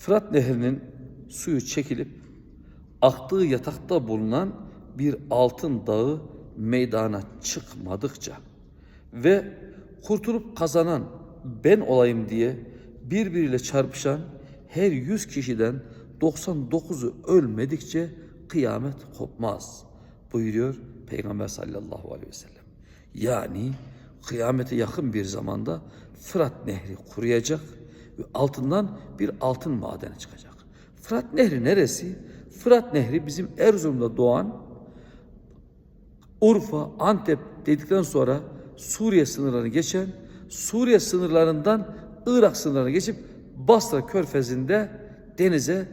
Fırat Nehri'nin suyu çekilip aktığı yatakta bulunan bir altın dağı meydana çıkmadıkça ve kurtulup kazanan ben olayım diye birbiriyle çarpışan her yüz kişiden 99'u ölmedikçe kıyamet kopmaz buyuruyor Peygamber sallallahu aleyhi ve sellem. Yani kıyamete yakın bir zamanda Fırat Nehri kuruyacak altından bir altın madeni çıkacak. Fırat Nehri neresi? Fırat Nehri bizim Erzurum'da doğan Urfa, Antep dedikten sonra Suriye sınırlarını geçen, Suriye sınırlarından Irak sınırlarına geçip Basra körfezinde denize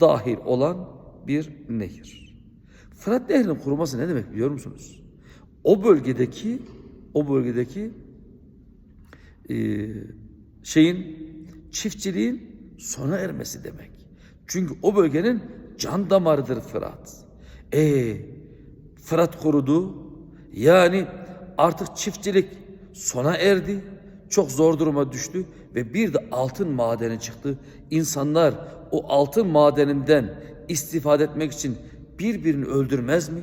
dahil olan bir nehir. Fırat Nehri'nin kuruması ne demek biliyor musunuz? O bölgedeki o bölgedeki e, şeyin çiftçiliğin sona ermesi demek. Çünkü o bölgenin can damarıdır Fırat. E Fırat kurudu. Yani artık çiftçilik sona erdi. Çok zor duruma düştü ve bir de altın madeni çıktı. İnsanlar o altın madeninden istifade etmek için birbirini öldürmez mi?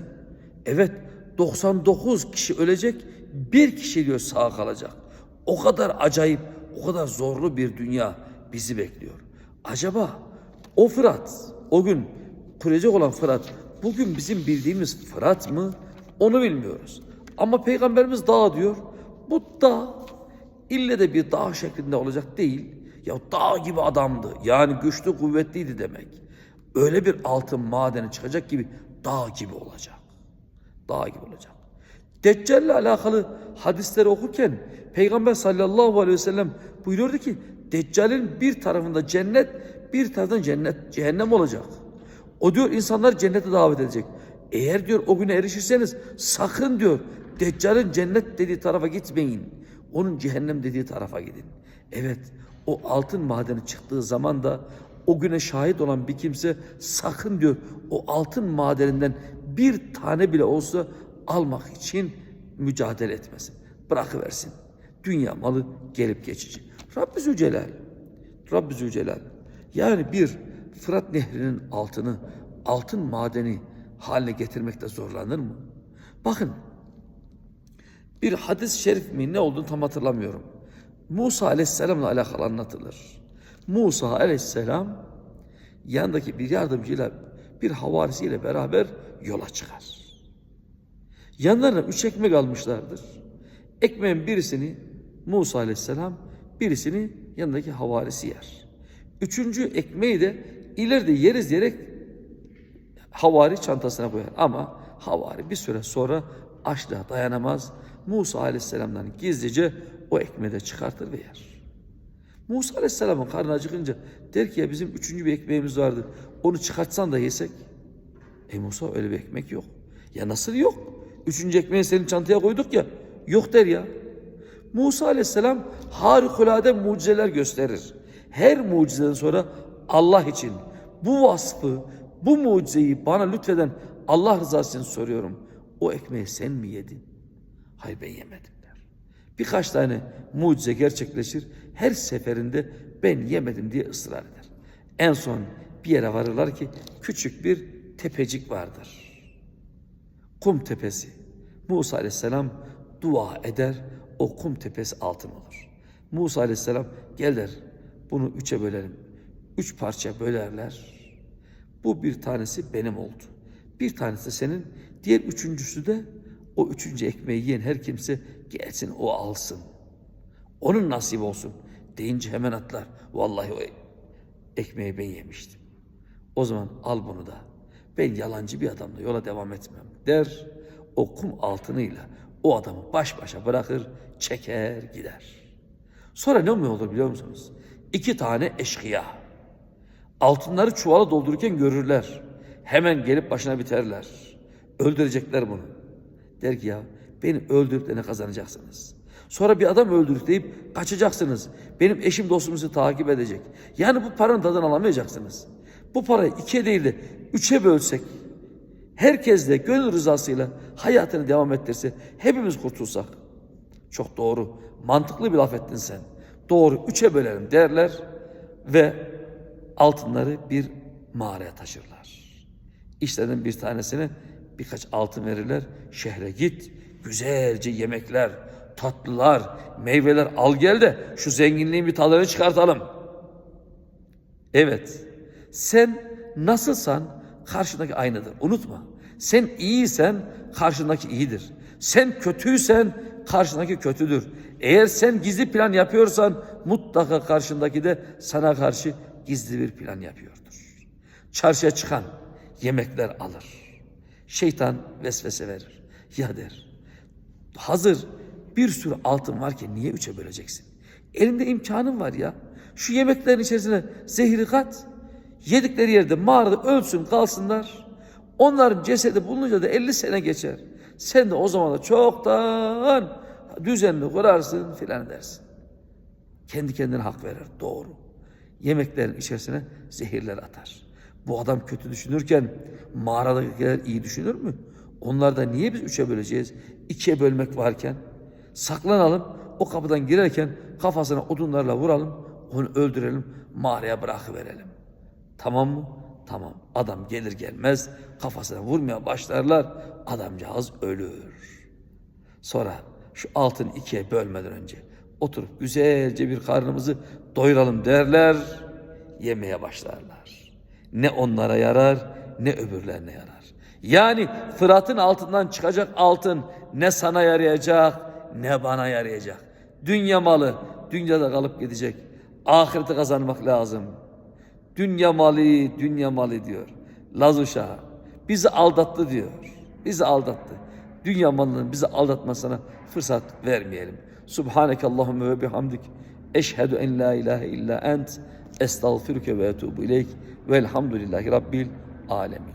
Evet 99 kişi ölecek, bir kişi diyor sağ kalacak. O kadar acayip, o kadar zorlu bir dünya bizi bekliyor. Acaba o Fırat, o gün kuracak olan Fırat, bugün bizim bildiğimiz Fırat mı? Onu bilmiyoruz. Ama Peygamberimiz dağ diyor. Bu dağ ille de bir dağ şeklinde olacak değil. Ya dağ gibi adamdı. Yani güçlü, kuvvetliydi demek. Öyle bir altın madeni çıkacak gibi dağ gibi olacak. Dağ gibi olacak. Deccal'le alakalı hadisleri okurken Peygamber sallallahu aleyhi ve sellem buyuruyordu ki Deccal'in bir tarafında cennet, bir tarafında cennet, cehennem olacak. O diyor insanlar cennete davet edecek. Eğer diyor o güne erişirseniz sakın diyor Deccal'in cennet dediği tarafa gitmeyin. Onun cehennem dediği tarafa gidin. Evet o altın madeni çıktığı zaman da o güne şahit olan bir kimse sakın diyor o altın madeninden bir tane bile olsa almak için mücadele etmesin. Bırakıversin. Dünya malı gelip geçici. Rabbi Zülcelal. Rabbi Zülcelal. Yani bir Fırat Nehri'nin altını altın madeni haline getirmekte zorlanır mı? Bakın bir hadis-i şerif mi ne olduğunu tam hatırlamıyorum. Musa aleyhisselamla alakalı anlatılır. Musa aleyhisselam yanındaki bir yardımcıyla bir havarisiyle beraber yola çıkar. Yanlarına üç ekmek almışlardır. Ekmeğin birisini Musa aleyhisselam, birisini yanındaki havarisi yer. Üçüncü ekmeği de ileride yeriz diyerek havari çantasına koyar. Ama havari bir süre sonra açlığa dayanamaz. Musa aleyhisselamdan gizlice o ekmeği de çıkartır ve yer. Musa aleyhisselamın karnı acıkınca der ki ya bizim üçüncü bir ekmeğimiz vardı. Onu çıkartsan da yesek. E Musa öyle bir ekmek yok. Ya nasıl yok? Üçüncü ekmeği senin çantaya koyduk ya. Yok der ya. Musa aleyhisselam harikulade mucizeler gösterir. Her mucizeden sonra Allah için bu vasfı, bu mucizeyi bana lütfeden Allah rızası için soruyorum. O ekmeği sen mi yedin? Hayır ben yemedim der. Birkaç tane mucize gerçekleşir. Her seferinde ben yemedim diye ısrar eder. En son bir yere varırlar ki küçük bir tepecik vardır. Kum tepesi. Musa aleyhisselam dua eder. O kum tepesi altın olur. Musa aleyhisselam gel der. Bunu üçe bölerim. Üç parça bölerler. Bu bir tanesi benim oldu. Bir tanesi senin. Diğer üçüncüsü de o üçüncü ekmeği yiyen her kimse gelsin o alsın. Onun nasip olsun. Deyince hemen atlar. Vallahi o ekmeği ben yemiştim. O zaman al bunu da. Ben yalancı bir adamla yola devam etmem der. O kum altınıyla o adamı baş başa bırakır, çeker gider. Sonra ne olur biliyor musunuz? İki tane eşkıya. Altınları çuvala doldururken görürler. Hemen gelip başına biterler. Öldürecekler bunu. Der ki ya beni öldürüp de ne kazanacaksınız? Sonra bir adam öldürüp deyip kaçacaksınız. Benim eşim dostum sizi takip edecek. Yani bu paranın tadını alamayacaksınız. Bu parayı ikiye değil de üçe bölsek, herkes de gönül rızasıyla hayatını devam ettirse, hepimiz kurtulsak. Çok doğru, mantıklı bir laf ettin sen. Doğru, üçe bölerim derler ve altınları bir mağaraya taşırlar. İşlerden bir tanesine birkaç altın verirler. Şehre git, güzelce yemekler, tatlılar, meyveler al gel de şu zenginliğin bir tadını çıkartalım. Evet, sen nasılsan karşındaki aynıdır. Unutma. Sen iyiysen karşındaki iyidir. Sen kötüysen karşındaki kötüdür. Eğer sen gizli plan yapıyorsan mutlaka karşındaki de sana karşı gizli bir plan yapıyordur. Çarşıya çıkan yemekler alır. Şeytan vesvese verir. Ya der. Hazır bir sürü altın varken niye üçe böleceksin? Elinde imkanın var ya. Şu yemeklerin içerisine zehri kat. Yedikleri yerde mağarada ölsün kalsınlar. Onların cesedi bulununca da 50 sene geçer. Sen de o zaman da çoktan düzenli kurarsın filan dersin. Kendi kendine hak verir. Doğru. Yemeklerin içerisine zehirler atar. Bu adam kötü düşünürken mağaradakiler iyi düşünür mü? Onlar da niye biz üçe böleceğiz? İkiye bölmek varken saklanalım. O kapıdan girerken kafasına odunlarla vuralım. Onu öldürelim. Mağaraya bırakıverelim. Tamam mı? Tamam. Adam gelir gelmez kafasına vurmaya başlarlar. Adamcağız ölür. Sonra şu altın ikiye bölmeden önce oturup güzelce bir karnımızı doyuralım derler. Yemeye başlarlar. Ne onlara yarar ne öbürlerine yarar. Yani Fırat'ın altından çıkacak altın ne sana yarayacak ne bana yarayacak. Dünya malı dünyada kalıp gidecek. Ahireti kazanmak lazım. Dünya malı, dünya malı diyor. Laz uşağı. Bizi aldattı diyor. Bizi aldattı. Dünya malının bizi aldatmasına fırsat vermeyelim. Subhaneke Allahümme ve bihamdik. Eşhedü en la ilahe illa ent. Estağfirüke ve etubu ileyk. Velhamdülillahi Rabbil alemin.